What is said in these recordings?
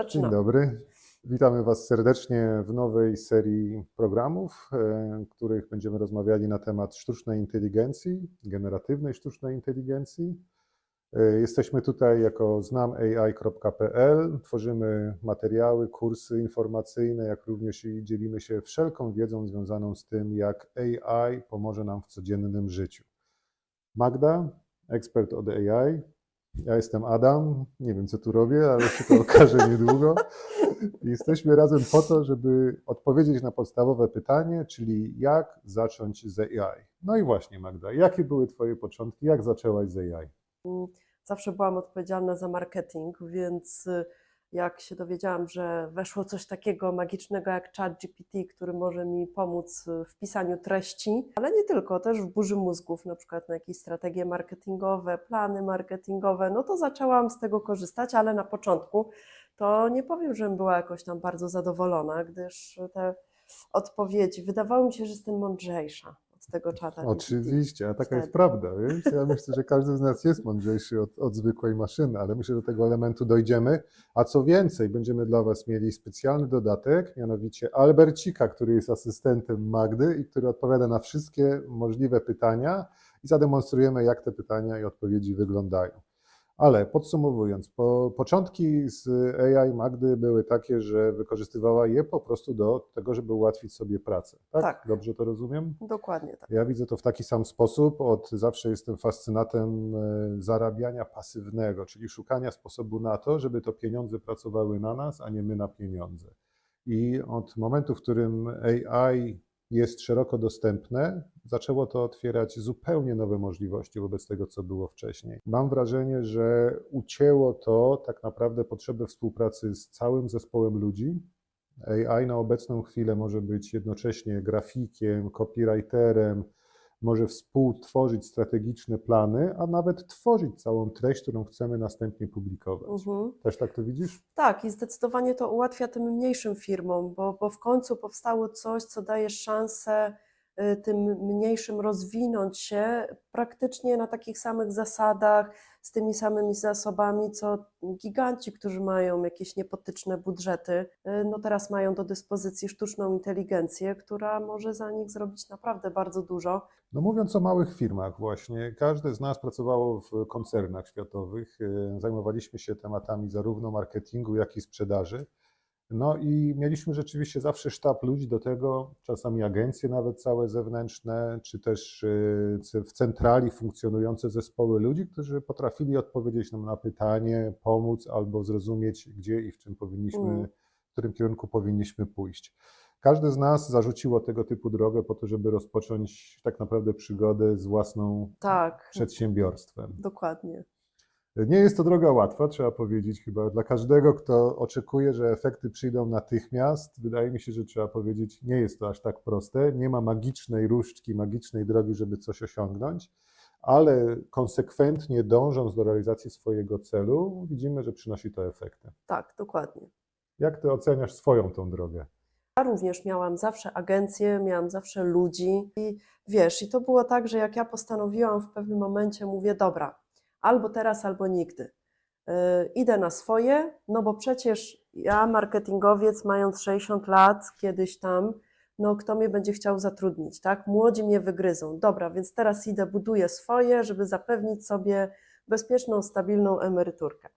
Dzień Zaczynamy. dobry. Witamy Was serdecznie w nowej serii programów, e, w których będziemy rozmawiali na temat sztucznej inteligencji, generatywnej sztucznej inteligencji. E, Jesteśmy tutaj jako znamai.pl, tworzymy materiały, kursy informacyjne, jak również i dzielimy się wszelką wiedzą związaną z tym, jak AI pomoże nam w codziennym życiu. Magda, ekspert od AI. Ja jestem Adam, nie wiem co tu robię, ale się to okaże niedługo. Jesteśmy razem po to, żeby odpowiedzieć na podstawowe pytanie, czyli jak zacząć z AI. No i właśnie Magda, jakie były Twoje początki, jak zaczęłaś z AI? Zawsze byłam odpowiedzialna za marketing, więc y, jak się dowiedziałam, że weszło coś takiego magicznego jak ChatGPT, który może mi pomóc w pisaniu treści, ale nie tylko, też w burzy mózgów, na przykład na jakieś strategie marketingowe, plany marketingowe, no to zaczęłam z tego korzystać, ale na początku to nie powiem, żebym była jakoś tam bardzo zadowolona, gdyż te odpowiedzi, wydawało mi się, że jestem mądrzejsza tego czata. Oczywiście, a taka Wtedy. jest prawda. Więc ja myślę, że każdy z nas jest mądrzejszy od, od zwykłej maszyny, ale myślę, że do tego elementu dojdziemy. A co więcej, będziemy dla Was mieli specjalny dodatek, mianowicie Albercika, który jest asystentem Magdy i który odpowiada na wszystkie możliwe pytania i zademonstrujemy, jak te pytania i odpowiedzi wyglądają. Ale podsumowując, po, początki z AI Magdy były takie, że wykorzystywała je po prostu do tego, żeby ułatwić sobie pracę. Tak? Tak. Dobrze to rozumiem? Dokładnie tak. Ja widzę to w taki sam sposób. Od zawsze jestem fascynatem e, zarabiania pasywnego, czyli szukania sposobu na to, żeby to pieniądze pracowały na nas, a nie my na pieniądze. I od momentu, w którym AI jest szeroko dostępne, zaczęło to otwierać zupełnie nowe możliwości wobec tego, co było wcześniej. Mam wrażenie, że ucięło to tak naprawdę potrzebę współpracy z całym zespołem ludzi, AI na obecną chwilę może być jednocześnie grafikiem, copywriterem, może współtworzyć strategiczne plany, a nawet tworzyć całą treść, którą chcemy następnie publikować. Mhm. Też tak to widzisz? Tak, i zdecydowanie to ułatwia tym mniejszym firmom, bo, bo w końcu powstało coś, co daje szansę y, tym mniejszym rozwinąć się praktycznie na takich samych zasadach, z tymi samymi zasobami, co giganci, którzy mają jakieś niepotyczne budżety. Y, No teraz mają do dyspozycji sztuczną inteligencję, która może za nich zrobić naprawdę bardzo dużo. No mówiąc o małych firmach właśnie, każde z nas pracowało w koncernach światowych, e, zajmowaliśmy się tematami zarówno marketingu, jak i sprzedaży. No i mieliśmy rzeczywiście zawsze sztab ludzi do tego, czasami agencje nawet całe zewnętrzne, czy też c- w centrali funkcjonujące zespoły ludzi, którzy potrafili odpowiedzieć nam na pytanie, pomóc albo zrozumieć, gdzie i w czym powinniśmy, Mm. w którym kierunku powinniśmy pójść. Każdy z nas zarzuciło tego typu drogę po to, żeby rozpocząć tak naprawdę przygodę z własną Tak, przedsiębiorstwem. dokładnie. Nie jest to droga łatwa, trzeba powiedzieć chyba dla każdego, kto oczekuje, że efekty przyjdą natychmiast. Wydaje mi się, że trzeba powiedzieć, nie jest to aż tak proste. Nie ma magicznej różdżki, magicznej drogi, żeby coś osiągnąć, ale konsekwentnie dążąc do realizacji swojego celu, widzimy, że przynosi to efekty. Tak, dokładnie. Jak ty oceniasz swoją tą drogę? Ja również miałam zawsze agencję, miałam zawsze ludzi i wiesz, i to było tak, że jak ja postanowiłam w pewnym momencie, mówię, dobra, albo teraz, albo nigdy. Yy, idę na swoje, no bo przecież ja, marketingowiec, mając 60 lat, kiedyś tam, no kto mnie będzie chciał zatrudnić, tak? Młodzi mnie wygryzą. Dobra, więc teraz idę, buduję swoje, żeby zapewnić sobie bezpieczną, stabilną emeryturkę.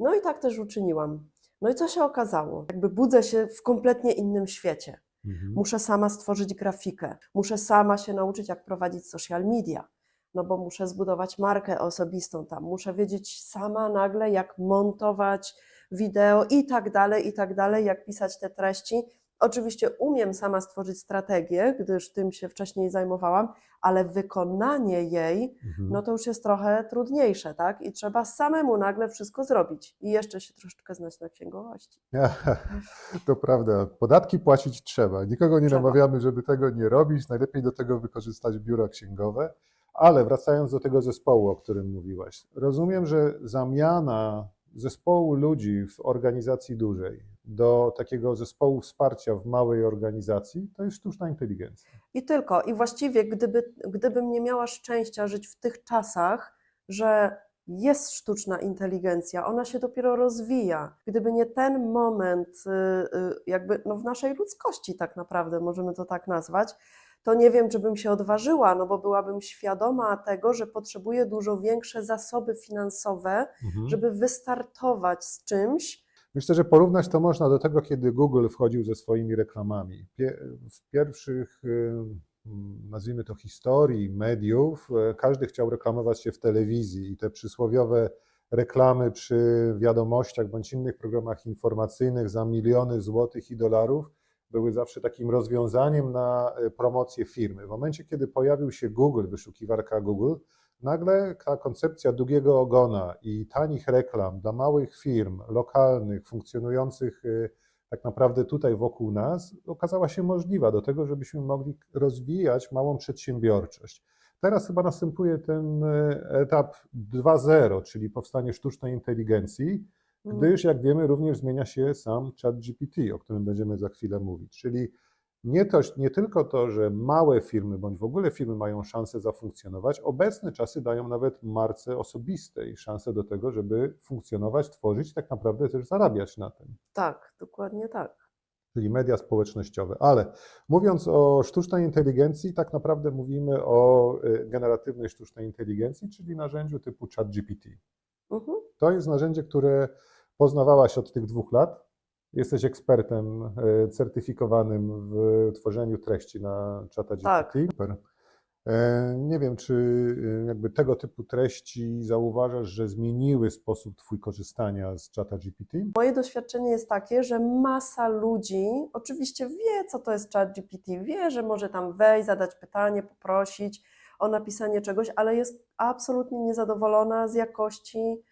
No i tak też uczyniłam. No i co się okazało? Jakby budzę się w kompletnie innym świecie. Mhm. Muszę sama stworzyć grafikę, muszę sama się nauczyć, jak prowadzić social media, no bo muszę zbudować markę osobistą tam, muszę wiedzieć sama nagle, jak montować wideo i tak dalej, i tak dalej, jak pisać te treści. Oczywiście umiem sama stworzyć strategię, gdyż tym się wcześniej zajmowałam, ale wykonanie jej, Mhm. no to już jest trochę trudniejsze, tak? I trzeba samemu nagle wszystko zrobić i jeszcze się troszeczkę znać na księgowości. To prawda. Podatki płacić trzeba. Nikogo nie Trzeba. namawiamy, żeby tego nie robić. Najlepiej do tego wykorzystać biura księgowe. Ale wracając do tego zespołu, o którym mówiłaś, rozumiem, że zamiana zespołu ludzi w organizacji dużej do takiego zespołu wsparcia w małej organizacji to jest sztuczna inteligencja. I tylko. I właściwie, gdyby, gdybym nie miała szczęścia żyć w tych czasach, że jest sztuczna inteligencja, ona się dopiero rozwija. Gdyby nie ten moment, y, y, jakby no w naszej ludzkości, tak naprawdę możemy to tak nazwać, to nie wiem, czy bym się odważyła, no bo byłabym świadoma tego, że potrzebuję dużo większe zasoby finansowe, Mhm. żeby wystartować z czymś. Myślę, że porównać to można do tego, kiedy Google wchodził ze swoimi reklamami. W pierwszych, y, mm, nazwijmy to, historii mediów, e, każdy chciał reklamować się w telewizji i te przysłowiowe reklamy przy wiadomościach bądź innych programach informacyjnych za miliony złotych i dolarów były zawsze takim rozwiązaniem na e, promocję firmy. W momencie, kiedy pojawił się Google, wyszukiwarka Google, nagle ta koncepcja długiego ogona i tanich reklam dla małych firm lokalnych, funkcjonujących y, tak naprawdę tutaj wokół nas, okazała się możliwa do tego, żebyśmy mogli rozwijać małą przedsiębiorczość. Teraz chyba następuje ten y, etap 2.0, czyli powstanie sztucznej inteligencji, gdyż jak wiemy również zmienia się sam chat GPT, o którym będziemy za chwilę mówić. Czyli nie, to, nie tylko to, że małe firmy bądź w ogóle firmy mają szansę zafunkcjonować, obecne czasy dają nawet marce osobistej szansę do tego, żeby funkcjonować, tworzyć i tak naprawdę też zarabiać na tym, Tak, dokładnie tak. czyli media społecznościowe. Ale mówiąc o sztucznej inteligencji, tak naprawdę mówimy o y, generatywnej sztucznej inteligencji, czyli narzędziu typu ChatGPT. Mhm. To jest narzędzie, które poznawałaś od tych dwóch lat. Jesteś ekspertem e, certyfikowanym w tworzeniu treści na czata GPT. Tak. Super. E, Nie wiem, czy e, jakby tego typu treści zauważasz, że zmieniły sposób Twój korzystania z czata GPT? Moje doświadczenie jest takie, że masa ludzi oczywiście wie, co to jest ChatGPT, wie, że może tam wejść, zadać pytanie, poprosić o napisanie czegoś, ale jest absolutnie niezadowolona z jakości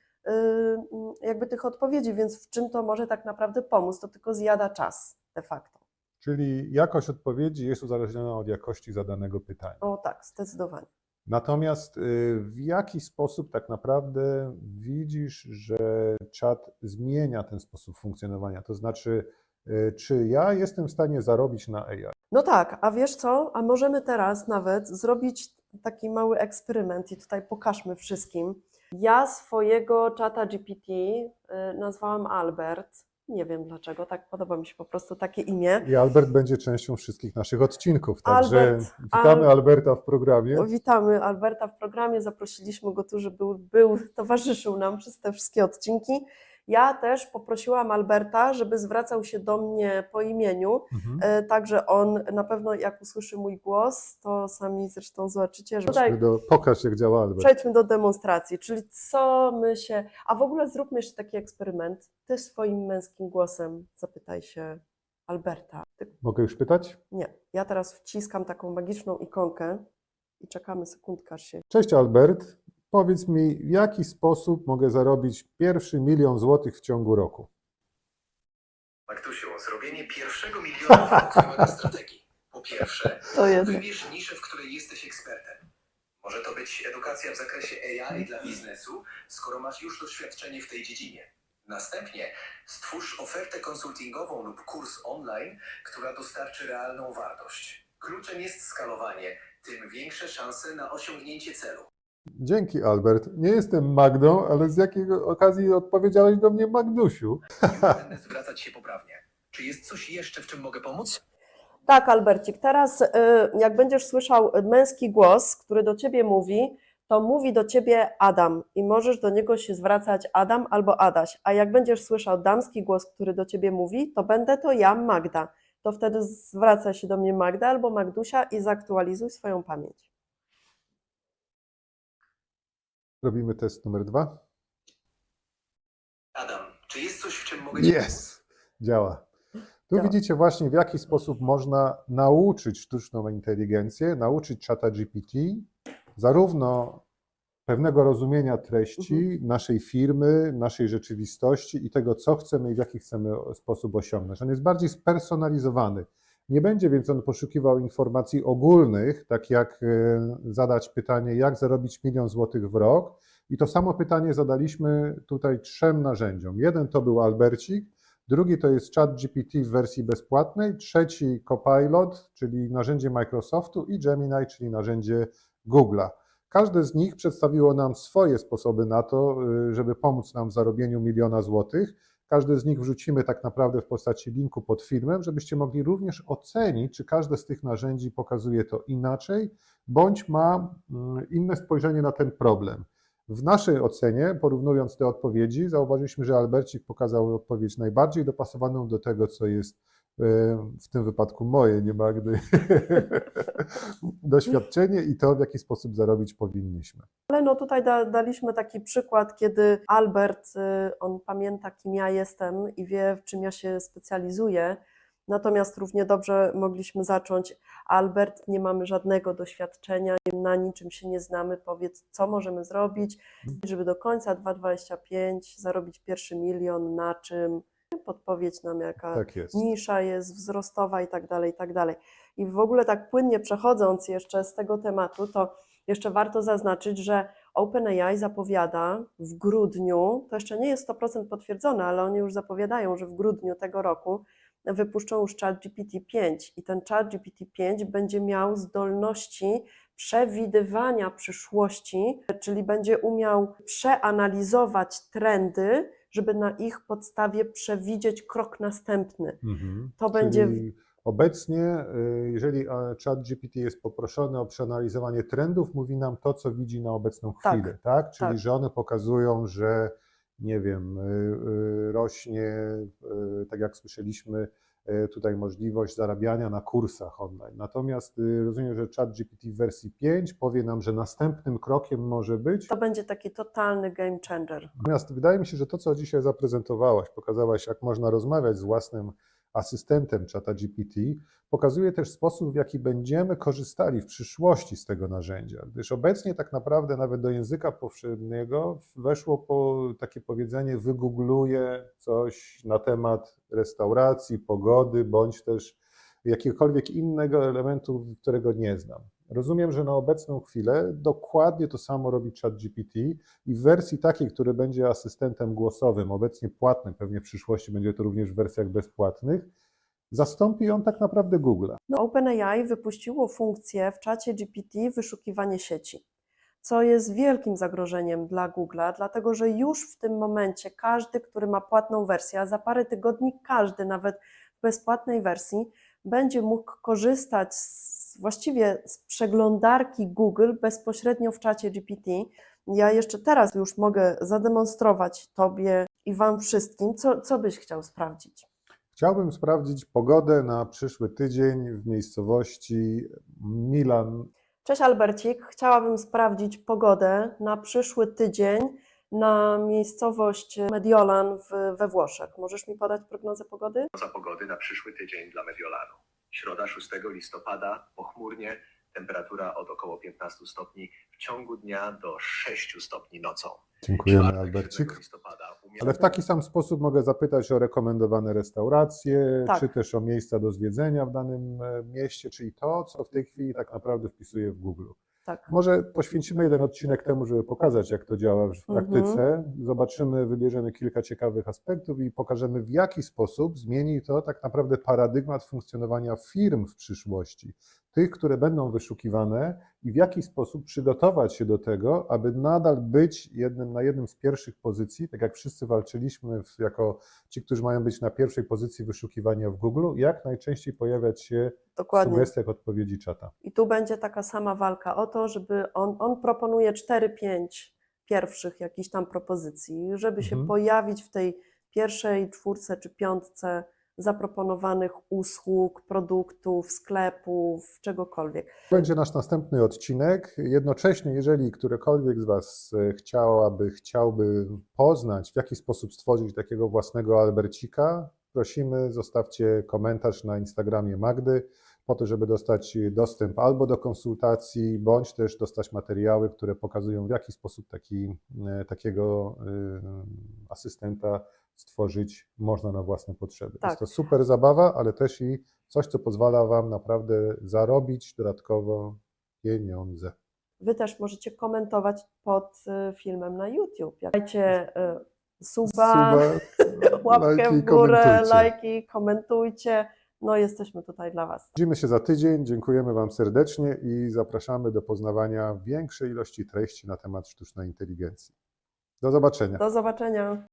jakby tych odpowiedzi, więc w czym to może tak naprawdę pomóc? To tylko zjada czas de facto. Czyli jakość odpowiedzi jest uzależniona od jakości zadanego pytania. O tak, zdecydowanie. Natomiast y, w jaki sposób tak naprawdę widzisz, że czat zmienia ten sposób funkcjonowania? To znaczy, y, czy ja jestem w stanie zarobić na AI? No tak, a wiesz co? A możemy teraz nawet zrobić taki mały eksperyment i tutaj pokażmy wszystkim. Ja swojego czata GPT y, nazwałam Albert. Nie wiem dlaczego, tak podoba mi się po prostu takie imię. I Albert będzie częścią wszystkich naszych odcinków, także Albert, witamy Al- Alberta w programie. Witamy Alberta w programie, zaprosiliśmy go tu, żeby był, był, towarzyszył nam przez te wszystkie odcinki. Ja też poprosiłam Alberta, żeby zwracał się do mnie po imieniu, Mhm. e, także on na pewno jak usłyszy mój głos, to sami zresztą zobaczycie, że tutaj Do, pokaż, jak działa Albert. Przejdźmy do demonstracji, czyli co my się. A w ogóle zróbmy jeszcze taki eksperyment. Ty swoim męskim głosem zapytaj się Alberta. Ty, Mogę już pytać? nie, ja teraz wciskam taką magiczną ikonkę i czekamy sekundkę, aż się. Cześć Albert, powiedz mi, w jaki sposób mogę zarobić pierwszy milion złotych w ciągu roku? Maktusiu, zrobienie pierwszego miliona w roku wymaga strategii. Po pierwsze, To jedno. wybierz niszę, w której jesteś ekspertem. Może to być edukacja w zakresie AI dla biznesu, skoro masz już doświadczenie w tej dziedzinie. Następnie stwórz ofertę konsultingową lub kurs online, która dostarczy realną wartość. Kluczem jest skalowanie, tym większe szanse na osiągnięcie celu. Dzięki Albert. Nie jestem Magdą, ale z jakiej okazji odpowiedziałeś do mnie Magdusiu? Będę zwracać się poprawnie. Czy jest coś jeszcze, w czym mogę pomóc? Tak, Albercik, teraz y, jak będziesz słyszał męski głos, który do ciebie mówi, to mówi do ciebie Adam i możesz do niego się zwracać Adam albo Adaś. A jak będziesz słyszał damski głos, który do ciebie mówi, to będę to ja, Magda. To wtedy zwraca się do mnie Magda albo Magdusia i zaktualizuj swoją pamięć. Robimy test numer dwa. Adam, czy jest coś, w czym mogę ci pomóc? Yes! Działa. Tu Działa. widzicie właśnie, w jaki sposób można nauczyć sztuczną inteligencję, nauczyć czata GPT zarówno pewnego rozumienia treści naszej firmy, naszej rzeczywistości i tego, co chcemy i w jaki chcemy sposób osiągnąć. On jest bardziej spersonalizowany. Nie będzie więc on poszukiwał informacji ogólnych, tak jak e, zadać pytanie, jak zarobić milion złotych w rok. I to samo pytanie zadaliśmy tutaj trzem narzędziom. Jeden to był Albercik, drugi to jest ChatGPT w wersji bezpłatnej, trzeci Copilot, czyli narzędzie Microsoftu i Gemini, czyli narzędzie Google'a. Każde z nich przedstawiło nam swoje sposoby na to, y, żeby pomóc nam w zarobieniu miliona złotych. Każdy z nich wrzucimy tak naprawdę w postaci linku pod filmem, żebyście mogli również ocenić, czy każde z tych narzędzi pokazuje to inaczej, bądź ma mm, inne spojrzenie na ten problem. W naszej ocenie, porównując te odpowiedzi, zauważyliśmy, że Albercik pokazał odpowiedź najbardziej dopasowaną do tego, co jest w tym wypadku moje, nie Magdy, doświadczenie i to, w jaki sposób zarobić powinniśmy. Ale no tutaj da, daliśmy taki przykład, kiedy Albert, y, on pamięta, kim ja jestem i wie, w czym ja się specjalizuję. Natomiast równie dobrze mogliśmy zacząć. Albert, nie mamy żadnego doświadczenia, na niczym się nie znamy. Powiedz, co możemy zrobić, żeby do końca 2025 zarobić pierwszy milion, na czym? Podpowiedź nam, jaka Tak jest. nisza jest wzrostowa i tak dalej, i tak dalej. I w ogóle tak płynnie przechodząc jeszcze z tego tematu, to jeszcze warto zaznaczyć, że OpenAI zapowiada w grudniu, to jeszcze nie jest 100% potwierdzone, ale oni już zapowiadają, że w grudniu tego roku wypuszczą już ChatGPT 5 i ten ChatGPT 5 będzie miał zdolności przewidywania przyszłości, czyli będzie umiał przeanalizować trendy, żeby na ich podstawie przewidzieć krok następny. Mhm. To Czyli będzie- Obecnie, y, jeżeli e, ChatGPT jest poproszony o przeanalizowanie trendów, mówi nam to, co widzi na obecną Tak, chwilę, tak? Czyli, tak. że one pokazują, że nie wiem, y, y, rośnie, tak jak słyszeliśmy, tutaj możliwość zarabiania na kursach online. Natomiast y, rozumiem, że ChatGPT w wersji 5 powie nam, że następnym krokiem może być To będzie taki totalny game changer. Natomiast wydaje mi się, że to, co dzisiaj zaprezentowałaś, pokazałaś, jak można rozmawiać z własnym asystentem czata GPT, pokazuje też sposób, w jaki będziemy korzystali w przyszłości z tego narzędzia. Gdyż obecnie tak naprawdę nawet do języka powszechnego weszło po takie powiedzenie wygoogluję coś na temat restauracji, pogody, bądź też jakiegokolwiek innego elementu, którego nie znam. Rozumiem, że na obecną chwilę dokładnie to samo robi ChatGPT i w wersji takiej, który będzie asystentem głosowym, obecnie płatnym, pewnie w przyszłości będzie to również w wersjach bezpłatnych, zastąpi on tak naprawdę Google. No, OpenAI wypuściło funkcję w czacie GPT wyszukiwanie sieci, co jest wielkim zagrożeniem dla Google'a, dlatego że już w tym momencie każdy, który ma płatną wersję, a za parę tygodni każdy, nawet w bezpłatnej wersji, będzie mógł korzystać z, właściwie z przeglądarki Google bezpośrednio w czacie GPT. Ja jeszcze teraz już mogę zademonstrować Tobie i Wam wszystkim, co, co byś chciał sprawdzić. Chciałbym sprawdzić pogodę na przyszły tydzień w miejscowości Milan. Cześć Albercik, chciałabym sprawdzić pogodę na przyszły tydzień na miejscowość Mediolan w, we Włoszech. Możesz mi podać prognozę pogody? Za pogody na przyszły tydzień dla Mediolanu. Środa 6 listopada, pochmurnie, temperatura od około 15 stopni w ciągu dnia do 6 stopni nocą. Dziękujemy, Czwartek, Albercik. 7 listopada, umiejętność- Ale w taki sam sposób mogę zapytać o rekomendowane restauracje, Tak. czy też o miejsca do zwiedzenia w danym e, mieście, czyli to, co w tej chwili tak naprawdę wpisuję w Google. Tak. Może poświęcimy jeden odcinek temu, żeby pokazać, jak to działa w Mhm. praktyce. Zobaczymy, wybierzemy kilka ciekawych aspektów i pokażemy, w jaki sposób zmieni to tak naprawdę paradygmat funkcjonowania firm w przyszłości. Tych, które będą wyszukiwane i w jaki sposób przygotować się do tego, aby nadal być jednym na jednym z pierwszych pozycji, tak jak wszyscy walczyliśmy w, jako ci, którzy mają być na pierwszej pozycji wyszukiwania w Google, jak najczęściej pojawiać się w Dokładnie. sugestiach odpowiedzi czata. I tu będzie taka sama walka o to, żeby on, on proponuje 4-5 pierwszych jakichś tam propozycji, żeby się Mhm. pojawić w tej pierwszej czwórce czy piątce zaproponowanych usług, produktów, sklepów, czegokolwiek. Będzie nasz następny odcinek. Jednocześnie, jeżeli którekolwiek z Was e, chciałaby, chciałby poznać, w jaki sposób stworzyć takiego własnego Albercika, prosimy, zostawcie komentarz na Instagramie Magdy, po to, żeby dostać dostęp albo do konsultacji, bądź też dostać materiały, które pokazują, w jaki sposób taki, e, takiego e, asystenta stworzyć można na własne potrzeby. Tak. Jest to super zabawa, ale też i coś, co pozwala Wam naprawdę zarobić dodatkowo pieniądze. Wy też możecie komentować pod y, filmem na YouTube. Dajcie y, suba, Suba, łapkę lajki w górę, komentujcie. lajki, komentujcie. no jesteśmy tutaj dla Was. Widzimy się za tydzień. Dziękujemy Wam serdecznie i zapraszamy do poznawania większej ilości treści na temat sztucznej inteligencji. Do zobaczenia. Do zobaczenia.